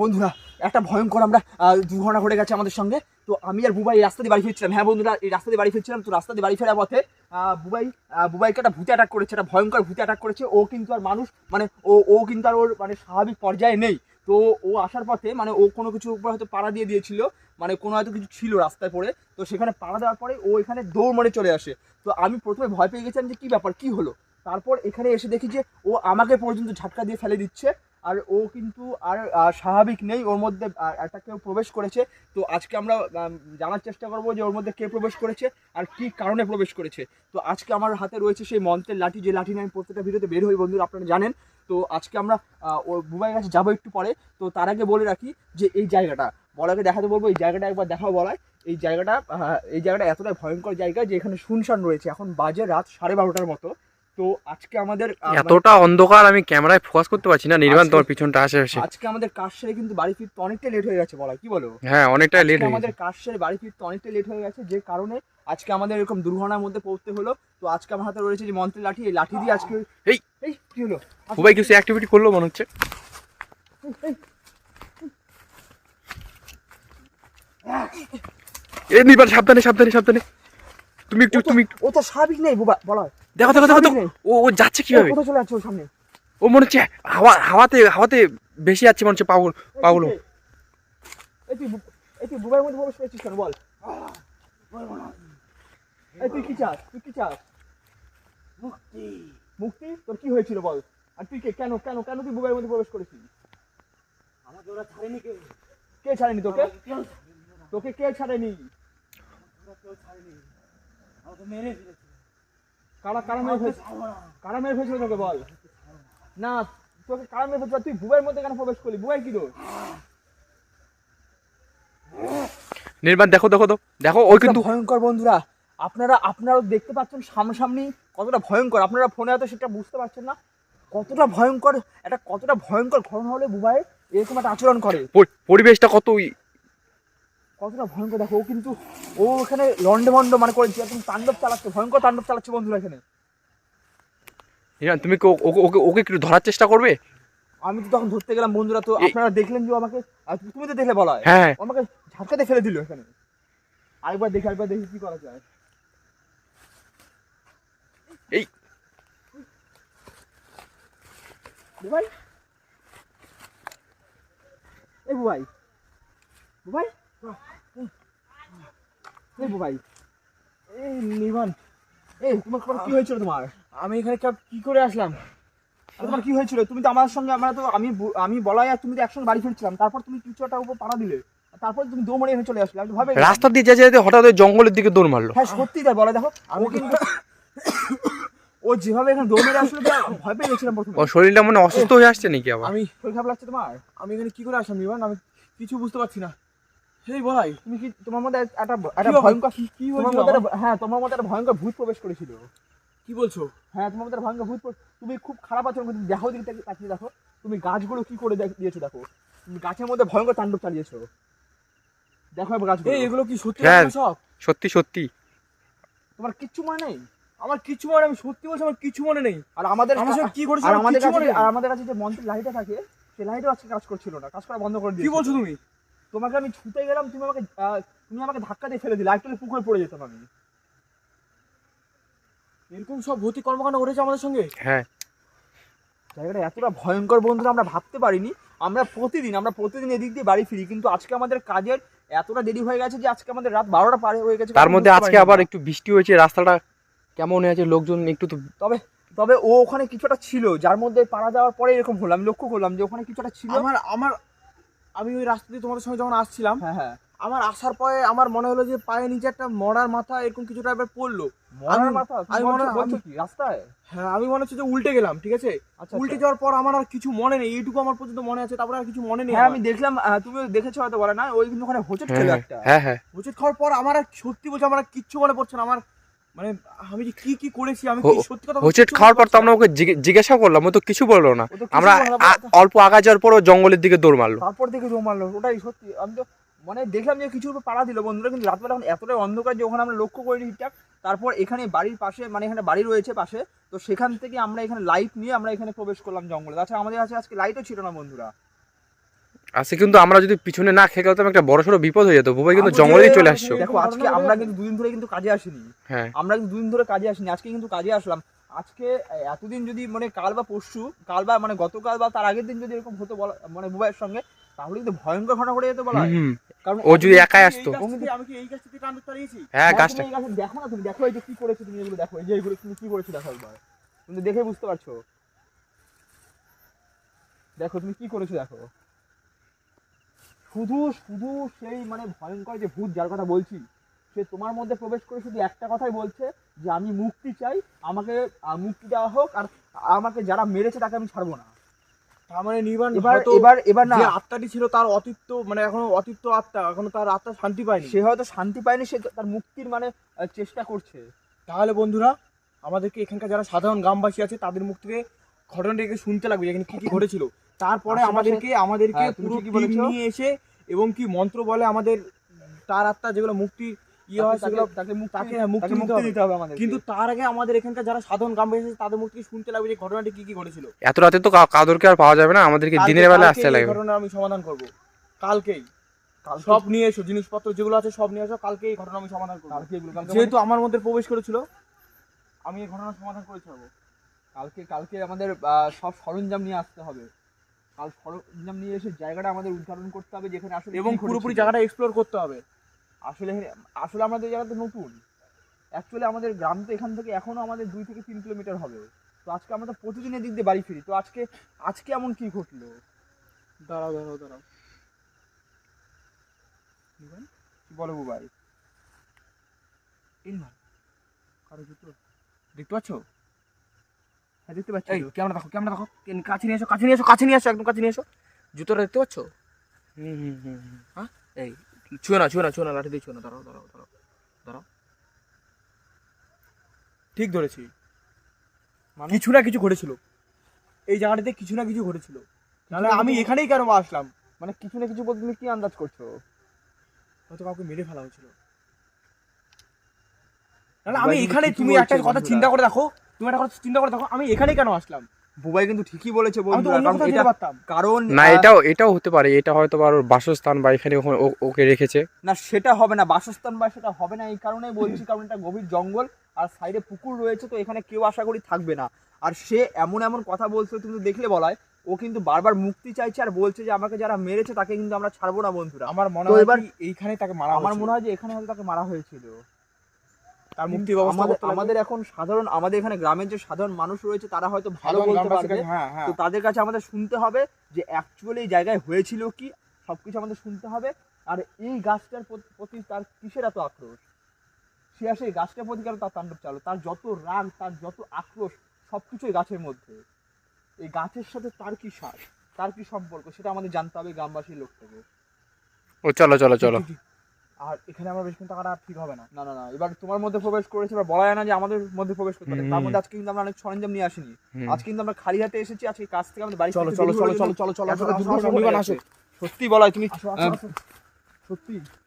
বন্ধুরা, একটা ভয়ঙ্কর আমরা দুর্ঘটনা ঘটে গেছে আমাদের সঙ্গে। তো আমি আর বুবাই রাস্তা দিয়ে বাড়ি ফিরছিলাম। হ্যাঁ বন্ধুরা, এই রাস্তা দিয়ে বাড়ি ফিরছিলাম। তো রাস্তা দিয়ে বাড়ি ফেরার পথে বুবাই বুবাইকে একটা ভূতে অ্যাটাক করেছে, একটা ভয়ঙ্কর ভূতে অ্যাটাক করেছে। ও কিন্তু আর মানুষ মানে ও ও কিন্তু আর ওর মানে স্বাভাবিক পর্যায়ে নেই। তো ও আসার পথে মানে ও কোনো কিছুর উপর হয়তো পাড়া দিয়ে দিয়েছিল মানে কোনো হয়তো কিছু ছিল রাস্তায় পড়ে। তো সেখানে পাড়া দেওয়ার পরে ও এখানে দৌড় মারে চলে আসে। তো আমি প্রথমে ভয় পেয়ে গেছিলাম যে কী ব্যাপার, কী হলো? তারপর এখানে এসে দেখি যে ও আমাকে পর্যন্ত ঝাটকা দিয়ে ফেলে দিচ্ছে। আর ও কিন্তু আর স্বাভাবিক নেই, ওর মধ্যে একটা কেউ প্রবেশ করেছে। তো আজকে আমরা জানার চেষ্টা করব যে ওর মধ্যে কে প্রবেশ করেছে আর কি কারণে প্রবেশ করেছে। তো আজকে আমার হাতে রয়েছে সেই মন্ত্রের লাঠি, যে লাঠি নিয়ে আমি প্রত্যেকটা ভিডিওতে বের হই, বন্ধুরা, আপনারা জানেন। তো আজকে আমরা ওর বুবাইয়ের কাছে যাব একটু পরে। তো তার আগে বলে রাখি যে এই জায়গাটা, বলাকে দেখাতে বলব, এই জায়গাটা একবার দেখাও বলায়। এই জায়গাটা এই জায়গাটা এতটাই ভয়ঙ্কর জায়গা যে এখানে শুনশান রয়েছে। এখন বাজে রাত সাড়ে বারোটার মতো। তো আজকে আমাদের মানে- এতটা অন্ধকার আমি ক্যামেরায় ফোকাস করতে পারছি না নির্বাণ তোমার পিছনটা আশেপাশে আজকে আমাদের কাজ সেরে কিন্তু বাড়ি ফিরতে অনেকটা লেট হয়ে গেছে বলা কি বলো? হ্যাঁ অনেকটা লেট হয়ে আমাদের কাজ সেরে বাড়ি ফিরতে অনেকটা লেট হয়ে গেছে যে কারণে আজকে আমাদের এরকম দুর্ঘটনার মধ্যে পড়তে হলো। তো আজকে আমার হাতে রয়েছে যে মন্ত্রের লাঠি এই লাঠি দিয়ে আজকে এই! এই কি হলো? খুবই কিছু অ্যাক্টিভিটি করল মনে হচ্ছে। এই, নির্বাণ সাবধানে সাবধানে সাবধানে। তুমি একটু তো- তুমি ও তো স্বাভাবিক নেই বাবা বলা। দেখো দেখো দেখো দেখো। ও ও যাচ্ছে কীভাবে? ও কোথায় চলে যাচ্ছে ওর সামনে? ও মনে হচ্ছে হাওয়া হাওয়াতে হাওয়াতে বেশি যাচ্ছে মনে হচ্ছে পাগল এই, পাগল এই, তুই এই তুই বুবাইয়ের মধ্যে প্রবেশ করেছিস কেন? বল। এই তুই কি চাস? তুই কি চাস? মুক্তি। মুক্তি? তোর কি হয়েছিল বল? আর তুই কে? কেন কেন কেন তুই বুবাইয়ের মধ্যে প্রবেশ করেছিস? আমাকে ওরা ছাড়েনি কেউ। কে ছাড়েনি তোকে? কেউ তোকে কে ছাড়েনি? কেউ ছাড়েনি। কারা কারা মেরে। কারা ফেলছিল তোকে বল? না। তোকে কারা মেরে ফেলছিল? তুই বুবাইয়ের মধ্যে কেন প্রবেশ করলি? বুবাই কি দোষ? নির্বাণ দেখো দেখো তো দেখো ওই কিন্তু ভয়ঙ্কর বন্ধুরা। আপনারা আপনারাও দেখতে পাচ্ছেন সামনাসামনি কতটা ভয়ঙ্কর। আপনারা ফোনে হয়তো সেটা বুঝতে পারছেন না। কতটা ভয়ঙ্কর একটা কতটা ভয়ঙ্কর ঘটনা হলে বুবাই এরকম একটা আচরণ করে। পরিবেশটা কত কতটা ভয়ঙ্কর দেখো ও কিন্তু ও এখানে লন্ডে ভন্ড মানে করেছে একদম তাণ্ডব চালাচ্ছে ভয়ঙ্কর তাণ্ডব চালাচ্ছে বন্ধুরা এখানে। তুমি ওকে ওকে একটু ধরার চেষ্টা করবে? আমি তো তখন ধরতে গেলাম বন্ধুরা তো আপনারা দেখলেন যে আমাকে তুমি তো দেখলে বলা হয়। হ্যাঁ আমাকে ঝাটকাতে ফেলে দিল এখানে। আরেকবার দেখি আরেকবার দেখি কি করা যায়। এই। বুবাই। এই বুবাই বুবাই। বুবাই এই এই তোমার তোমার কি হয়েছিল তোমার? আমি এখানে কি করে আসলাম? তোমার কি হয়েছিল? তুমি তো আমার সঙ্গে আমরা তো আমি আমি বলাই আর তুমি তো একসঙ্গে বাড়ি ফিরছিলাম। তারপর তুমি কিছু একটা উপর পাড়া দিলে। তারপর তুমি দৌড়ে চলে আসলে। আমি ভাবে রাস্তা দিয়ে যেতে যেতে হঠাৎ ওই জঙ্গলের দিকে দৌড় মারলো। হ্যাঁ সত্যি তাই বলা দেখো আমি কিন্তু ও যেভাবে এখানে দৌড় মেরে আসলে তো ভয় পেয়ে গেছিলাম প্রথমে। ও শরীরটা মনে অসুস্থ হয়ে আসছে নাকি আবার? আমি শরীর খারাপ লাগছে তোমার? আমি এখানে কি করে আসলাম নিবান আমি কিছু বুঝতে পারছি না। সেই বলাই তুমি কি তোমার মধ্যে একটা একটা ভয়ঙ্কর কি কি তোমার মধ্যে হ্যাঁ তোমার মধ্যে একটা ভয়ঙ্কর ভূত প্রবেশ করেছিল। কি বলছো? হ্যাঁ তোমার মধ্যে ভয়ঙ্কর ভূত প্র- তুমি খুব খারাপ আচরণ করছ। দেখো তাকিয়ে- দেখো। তুমি গাছগুলো কি করে দেখ- দিয়েছ দেখো। তুমি গাছের মধ্যে ভয়ঙ্কর তাণ্ডব চালিয়েছো। দেখো গাছগুলো। এগুলো কি সত্যি হ্যাঁ। সব? সত্যি সত্যি। তোমার কিচ্ছু মনে নেই? আমার কিছু মনে আমি সত্যি বলছি আমার কিছু মনে নেই। আর আমাদের আমার কি করেছে আর আমাদের কাছে। আর আমাদের কাছে যে মন্ত্রের লাইটটা থাকে সেই লাইটও আজকে কাজ করছিল না। কাজ করা বন্ধ করে কি বলছো তুমি? তোমাকে আমি ছুটে গেলাম তুমি আমাকে তুমি আমাকে ধাক্কা দিয়ে ফেলে দিলে। একটু পুকুরে পড়ে যেতাম আমি। এরকম সব ভৌতি কর্মকাণ্ড করেছে আমাদের সঙ্গে? হ্যাঁ। জায়গাটা এতটা ভয়ঙ্কর বন্ধুরা আমরা ভাবতে পারিনি। আমরা প্রতিদিন আমরা প্রতিদিন এদিক দিয়ে বাড়ি ফিরি কিন্তু আজকে আমাদের কাজের এতটা দেরি হয়ে গেছে যে আজকে আমাদের রাত বারোটা পার হয়ে গেছে। তার মধ্যে আজকে আবার একটু বৃষ্টি হয়েছে রাস্তাটা কেমন হয়ে আছে লোকজন একটু তো তবে তবে ও ওখানে কিছুটা ছিল যার মধ্যে পাড়া যাওয়ার পরে এরকম হলো। আমি লক্ষ্য করলাম যে ওখানে কিছুটা ছিল। আমার আমার আমি ওই রাস্তা দিয়ে তোমাদের সঙ্গে যখন আসছিলাম হ্যাঁ হ্যাঁ। আমার আসার পরে আমার মনে হলো যে পায়ে নিচে একটা মরার মাথা এরকম কিছু টাইপের পড়ল। মরার আমি- মাথা? আমি আমি মনে- বলছো কি রাস্তায়? হ্যাঁ আমি মনে হচ্ছে যে উল্টে গেলাম ঠিক আছে? আচ্ছা উল্টে আচ্ছা। যাওয়ার পর আমার আর কিছু মনে নেই এইটুকু আমার পর্যন্ত মনে আছে তারপরে আর কিছু মনে নেই হ্যাঁ আমি দেখলাম আহ, তুমি দেখেছ হয়তো বলে না ওই কিন্তু ওখানে হোঁচট হ্যাঁ খেলো হ্যাঁ, একটা। হ্যাঁ হ্যাঁ। উচিত খাওয়ার পর আমার আর সত্যি বলছি আমার আর কিচ্ছু মনে পড়ছে না আমার মানে আমি যে কি কি করেছি? আমি কি সত্যি কথা হোচেট খাওয়ার পর তো আমরা ওকে জিজ্ঞাসা করলাম ও তো কিছু বলল না। আমরা অল্প আগা যাওয়ার পর ও জঙ্গলের দিকে দৌড় মারলো। তারপর জমা মারলো ওটাই সত্যি। আমি তো মানে দেখলাম যে কিছুর উপর পাড়া দিল বন্ধুরা কিন্তু রাতবেলা এখন এতটাই অন্ধকার যে ওখানে আমরা লক্ষ্য করিনি ঠিকঠাক। তারপর এখানে বাড়ির পাশে মানে এখানে বাড়ি রয়েছে পাশে তো সেখান থেকে আমরা এখানে লাইট নিয়ে আমরা এখানে প্রবেশ করলাম জঙ্গলে। তাছাড়া আমাদের কাছে আজকে লাইটও ছিল না বন্ধুরা। আজকে কিন্তু আমরা যদি পিছনে না খেয়ে গেলাম একটা বড় সড়ো বিপদ হয়ে যেত। বুবাই কিন্তু জঙ্গলে চলে আসছো। দেখো আজকে আমরা কিন্তু দুদিন ধরে কিন্তু কাজে আসিনি। হ্যাঁ। আমরা কিন্তু দুদিন ধরে কাজে আসিনি আজকে কিন্তু কাজে আসলাম। আজকে এতদিন যদি মানে কাল বা পরশু কাল বা মানে গতকাল বা তার আগের দিন যদি এরকম হতো বলা মানে বুবাইয়ের সঙ্গে তাহলে কিন্তু ভয়ঙ্কর ঘটনা ঘটে যেত বলা। হয়। কারণ ও যদি একাই আসতো। আমি কি এই গাছটা দিয়ে টানতে তাড়িয়েছি হ্যাঁ হ্যাঁ, গাছটা। দেখো না তুমি দেখো এই যে কি করেছ তুমি এগুলো দেখো এই যে এগুলো তুমি কি করেছ দেখো একবার। তুমি দেখে বুঝতে পারছ? দেখো তুমি কি করেছ দেখো। শুধু শুধু সেই মানে ভয়ঙ্কর যে ভূত যার কথা বলছি সে তোমার মধ্যে প্রবেশ করে শুধু একটা কথাই বলছে যে আমি মুক্তি চাই আমাকে মুক্তি দেওয়া হোক আর আমাকে যারা মেরেছে তাকে আমি ছাড়বো না। তার মানে নির্বাণ এবার এবার এবার না। আত্মাটি ছিল তার অতিত্ব মানে এখনও অতিত্ব আত্মা এখনও তার আত্মা শান্তি পায়নি। সে হয়তো শান্তি পায়নি সে তার মুক্তির মানে চেষ্টা করছে। তাহলে বন্ধুরা আমাদেরকে এখানকার যারা সাধারণ গ্রামবাসী আছে তাদের মুখ থেকে ঘটনাটিকে শুনতে লাগবে এখানে কি কি ঘটেছিল। তারপরে আমাদেরকে আমাদেরকে হ্যাঁ, পুরো টিম নিয়ে এসে এবং কি মন্ত্র বলে আমাদের তার আত্মা যেগুলো মুক্তি ইয়ে হয় তাকে- সেগুলো তাকে তাকে মুক্তি দিতে হবে। আমাদের কিন্তু তার আগে আমাদের এখানকার যারা সাধারণ গ্রামবাসী আছে তাদের মুখ থেকে শুনতে লাগবে যে ঘটনাটি কি কি ঘটেছিল। এত রাতে তো কাদরকে আর পাওয়া যাবে না আমাদেরকে দিনের বেলা আসতে লাগবে। ঘটনা আমি সমাধান করব। কালকেই। সব নিয়ে এসো জিনিসপত্র যেগুলো আছে সব নিয়ে এসো কালকে এই ঘটনা আমি সমাধান করব। যেহেতু আমার মধ্যে প্রবেশ করেছিল আমি এই ঘটনার সমাধান করে ছাড়বো। কালকে কালকে আমাদের আহ, সব সরঞ্জাম নিয়ে আসতে হবে। কাল সরঞ্জাম নিয়ে এসে জায়গাটা আমাদের উদ্ঘাটন করতে হবে যেখানে আসলে এবং পুরোপুরি জায়গাটা এক্সপ্লোর করতে হবে। আসলে আসলে আমাদের জায়গাতে নতুন। অ্যাকচুয়ালি আমাদের গ্রাম তো এখান থেকে এখনও আমাদের দুই থেকে তিন কিলোমিটার হবে। তো আজকে আমরা তো প্রতিদিন এদিক দিয়ে বাড়ি ফিরি। তো আজকে আজকে এমন কি ঘটলো? দাঁড়াও দাঁড়াও দাঁড়াও। বলো? বুবাই? কারও জুতো। দেখতে পাচ্ছ? দেখতে পাচ্ছি এই। ক্যামেরা দেখো ক্যামেরা দেখো। কাছে নিয়ে এসো কাছে নিয়ে এসো কাছে নিয়ে এসো একদম কাছে নিয়ে এসো। জুতোটা দেখতে পাচ্ছ? হুম, হুম, হুম, হুম। এই ছুঁয়ে না ছুঁয়ে না ছুঁয়ে না লাঠি দিয়ে ছুঁয়ে না দাঁড়াও দাঁড়াও দাঁড়াও দাঁড়াও ঠিক ধরেছি। কিছু না কিছু ঘটেছিল। এই জায়গাটাতে কিছু না কিছু ঘটেছিল। নাহলে আমি এখানেই কেন আসলাম? মানে কিছু না কিছু বলতে তুমি কি আন্দাজ করছ? হয়তো কাউকে মেরে ফেলা হয়েছিল। নাহলে আমি এখানে তুমি একটা কথা চিন্তা করে দেখো। তুমি একটা কথা চিন্তা করে দেখো আমি এখানেই কেন আসলাম? বুবাই কিন্তু ঠিকই বলেছে বন্ধুরা কারণ এটা কারণ না এটাও এটাও হতে পারে এটা হয়তো ওর বাসস্থান বা এখানে ওকে রেখেছে। না সেটা হবে না বাসস্থান বা সেটা হবে না এই কারণে বলছি কারণ এটা গভীর জঙ্গল আর সাইডে পুকুর রয়েছে তো এখানে কেউ আশা করি থাকবে না। আর সে এমন এমন কথা বলছে তুমি দেখলে বলায় ও কিন্তু বারবার মুক্তি চাইছে আর বলছে যে আমাকে যারা মেরেছে তাকে কিন্তু আমরা ছাড়বো না বন্ধুরা। আমার মনে হয় এবার- এইখানে তাকে মারা আমার মনে হয় যে এখানে হয়তো তাকে মারা হয়েছিল। তার মুক্তি ব্যবস্থা আমাদের এখন সাধারণ আমাদের এখানে গ্রামের যে সাধারণ মানুষ রয়েছে তারা হয়তো ভালো বলতে পারবে। হ্যাঁ হ্যাঁ। তো তাদের কাছে আমাদের শুনতে হবে যে অ্যাকচুয়ালি এই জায়গায় হয়েছিল কি সবকিছু আমাদের শুনতে হবে। আর এই গাছটার প্রতি- তার কিসের এত আক্রোশ? সে আসে এই গাছটার প্রতি কেন তার তাণ্ডব চালো তার যত রাগ তার যত আক্রোশ সবকিছু এই গাছের মধ্যে। এই গাছের সাথে তার কি সার? তার কি সম্পর্ক? সেটা আমাদের জানতে হবে গ্রামবাসীর লোক থেকে। ও চলো চলো চলো। আর এখানে আমার বেশি টাকাটা আর ঠিক হবে না না না না এবার তোমার মধ্যে প্রবেশ করেছে এবার বলা যায় না যে আমাদের মধ্যে প্রবেশ করতে পারে তার মধ্যে আজকে কিন্তু আমরা অনেক সরঞ্জাম নিয়ে আসিনি। আজকে কিন্তু আমরা খালি হাতে এসেছি আজকে কাজ থেকে আমাদের বাড়ি চলো চলো চলো চলো চলো চলো। সত্যি বলা তুমি। সত্যি